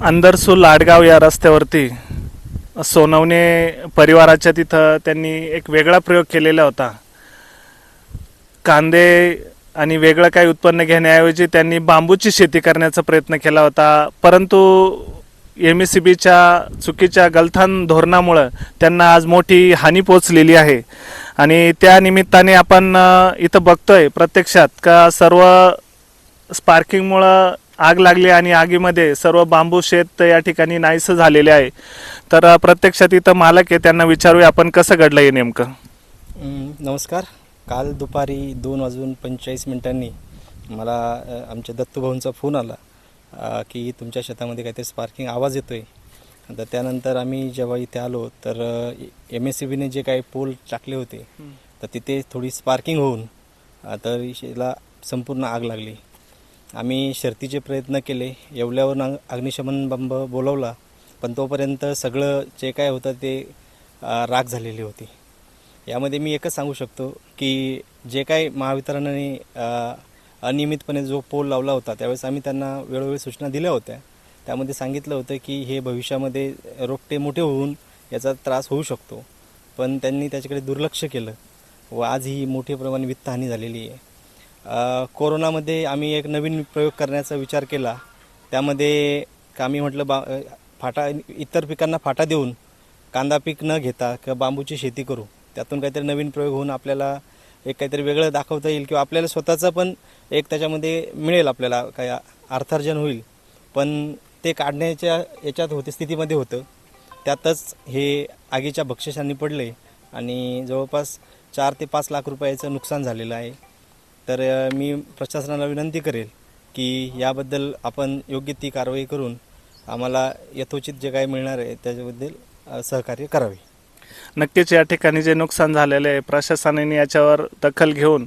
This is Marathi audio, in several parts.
अंदरसू लाडगाव या रस्त्यावरती सोनवणे परिवाराच्या तिथं त्यांनी एक वेगळा प्रयोग केलेला होता. कांदे आणि वेगळं काही उत्पन्न घेण्याऐवजी त्यांनी बांबूची शेती करण्याचा प्रयत्न केला होता. परंतु एम एस सी बीच्या चुकीच्या गलथान धोरणामुळं त्यांना आज मोठी हानी पोचलेली आहे. आणि त्या निमित्ताने आपण इथं बघतोय प्रत्यक्षात का सर्व स्पार्किंगमुळं आग लागली आणि आगीमध्ये सर्व बांबू शेत या ठिकाणी नाहीसं झालेले आहे. तर प्रत्यक्षात इथं मालक आहे त्यांना विचारूया आपण कसं घडलं हे नेमकं. नमस्कार. काल दुपारी दोन वाजून पंचेचाळीस मिनिटांनी मला आमच्या दत्तूभाऊंचा फोन आला की तुमच्या शेतामध्ये काहीतरी स्पार्किंग आवाज येतो आहे तर त्यानंतर आम्ही जेव्हा इथे आलो तर एम एस सी बीने जे काही पोल टाकले होते तर तिथे थोडी स्पार्किंग होऊन तर शेला संपूर्ण आग लागली. आम्ही शर्तीचे प्रयत्न केले येवल्यावरून अग्निशमन बंब बोलवला पण तोपर्यंत सगळं जे काय होतं ते राख झालेली होती. यामध्ये मी एकच सांगू शकतो की जे काही महावितरणाने अनियमितपणे जो पोल लावला होता त्यावेळेस आम्ही त्यांना वेळोवेळी सूचना दिल्या होत्या. त्यामध्ये सांगितलं होतं की हे भविष्यामध्ये रोपटे मोठे होऊन याचा त्रास होऊ शकतो. पण त्यांनी त्याच्याकडे दुर्लक्ष केलं व आज ही मोठ्या प्रमाणे वित्तहानी झालेली आहे. कोरोनामध्ये आम्ही एक नवीन प्रयोग करण्याचा विचार केला. त्यामध्ये का आम्ही म्हटलं बा फाटा इतर पिकांना फाटा देऊन कांदा पीक न घेता किंवा बांबूची शेती करू. त्यातून काहीतरी नवीन प्रयोग होऊन आपल्याला एक काहीतरी वेगळं दाखवता येईल किंवा आपल्याला स्वतःचं पण एक त्याच्यामध्ये मिळेल आपल्याला काय अर्थार्जन होईल. पण ते काढण्याच्या याच्यात होते स्थितीमध्ये होतं. त्यातच हे आगीच्या बक्षिसांनी पडले आणि जवळपास चार ते पाच लाख रुपयाचं नुकसान झालेलं आहे. तर मी प्रशासनाला विनंती करेल की याबद्दल आपण योग्य ती कारवाई करून आम्हाला यथोचित जे काही मिळणार आहे त्याच्याबद्दल सहकार्य करावे. नक्कीच या ठिकाणी जे नुकसान झालेले आहे प्रशासनाने याच्यावर दखल घेऊन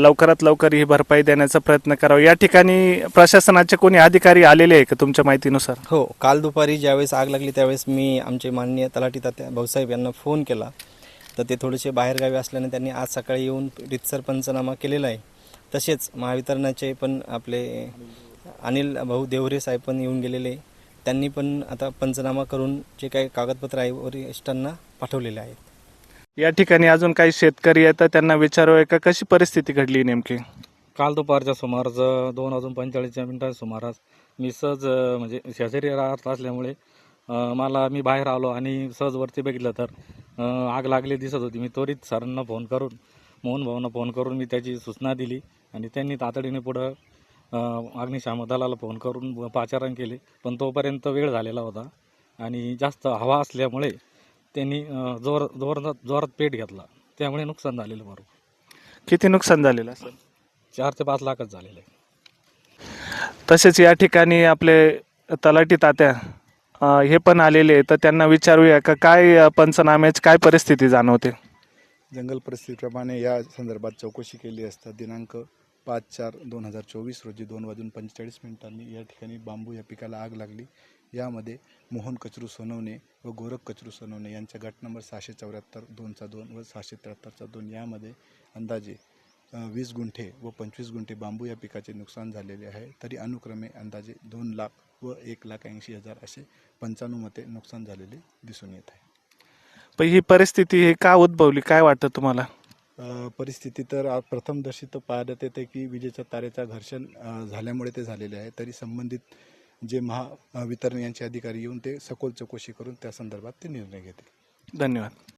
लवकरात लवकर ही भरपाई देण्याचा प्रयत्न करावा. या ठिकाणी प्रशासनाचे कोणी अधिकारी आलेले आहे का तुमच्या माहितीनुसार? हो काल दुपारी ज्यावेळेस आग लागली त्यावेळेस मी आमचे माननीय तलाठी तात्या भाऊसाहेब यांना फोन केला. तर ते थोडेसे बाहेरगावी असल्याने त्यांनी आज सकाळी येऊन रितसर पंचनामा केलेला आहे. तसेच महावितरणाचे पण आपले अनिल भाऊ देवरे साहेब पण येऊन गेलेले. त्यांनी पण आता पंचनामा करून जे काही कागदपत्र आहे वरिष्ठांना पाठवलेले आहेत. या ठिकाणी अजून काही शेतकरी आहेत तर त्यांना विचारूया का कशी परिस्थिती घडली नेमकी? काल दुपारच्या सुमारास दोन वाजून पंचेचाळीसच्या मिनिटाच्या सुमारास मी सहज म्हणजे शेजारी राहत असल्यामुळे मला मी बाहेर आलो आणि सहज वरती बघितलं तर आग लागली दिसत होती. मी त्वरित सरांना फोन करून मोहन भाऊंना फोन करून मी त्याची सूचना दिली आणि त्यांनी तातडीने पुढं अ, अग्निशामक दलाला फोन करून पाचारण केले. पण तोपर्यंत वेळ झालेला होता आणि जास्त हवा असल्यामुळे त्यांनी अ, जोर जोरात जोरात पेट घेतला. त्यामुळे नुकसान झालेलं बरोबर किती नुकसान झालेलं असेल? चार ते पाच लाखच झालेलं आहे. तसेच या ठिकाणी आपले तलाठी तात्या हे पण आलेले तर त्यांना विचारूया का काय पंचनाम्याची काय परिस्थिती जाणवते? जंगल परिस्थितीप्रमाणे या संदर्भात चौकशी केली असता दिनांक पाच चार दोन हजार चोवीस रोजी दोन वाजून पंचेचाळीस मिनिटांनी या ठिकाणी बांबू या पिकाला आग लागली. यामध्ये मोहन कचरू सोनवणे व गोरख कचरू सोनवणे यांच्या गट नंबर सहाशे चौऱ्याहत्तर दोनचा दोन व सहाशे त्र्याहत्तरचा दोन यामध्ये अंदाजे वीस गुंठे व पंचवीस गुंठे बांबू या पिकाचे नुकसान झालेले आहे. तरी अनुक्रमे अंदाजे दोन लाख व एक लाख ऐंशी हजार असे पंचाण्णव मते नुकसान झालेले दिसून येत आहे. पण ही परिस्थिती हे का उद्भवली? काय वाटतं तुम्हाला? परिस्थिती तर प्रथमदर्शी तर पाहण्यात येते की विजेच्या तारेचा घर्षण झाल्यामुळे ते झालेले आहे. तरी संबंधित जे महा अ, वितरण यांचे अधिकारी येऊन ते सखोल चौकशी करून त्या संदर्भात ते निर्णय घेतील. धन्यवाद.